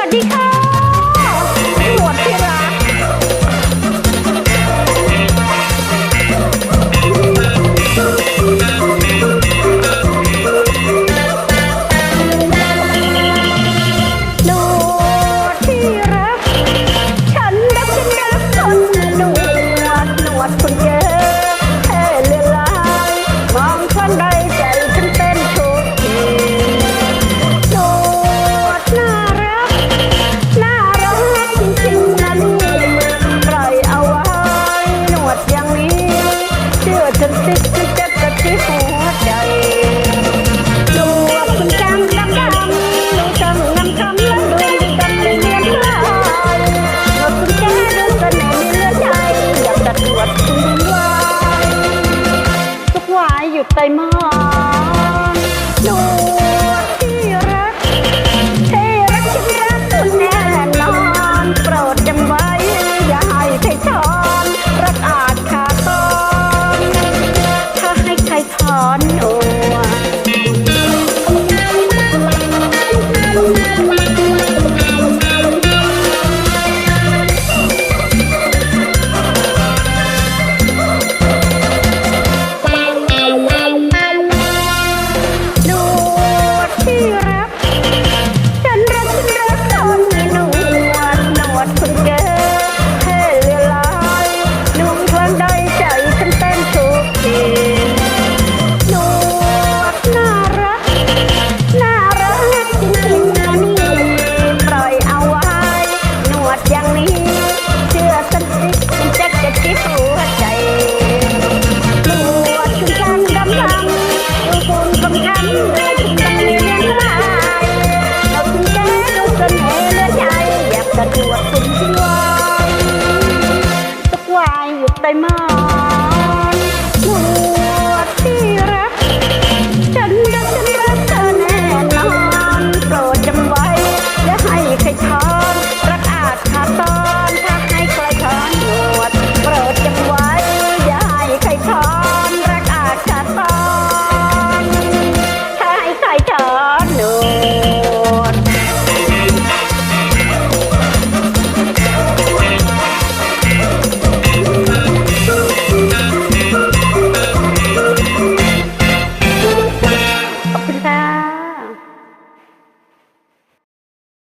วัสดีค่ะ Namaste. ะดวกสุนทรวายตะวายอยุดไปมา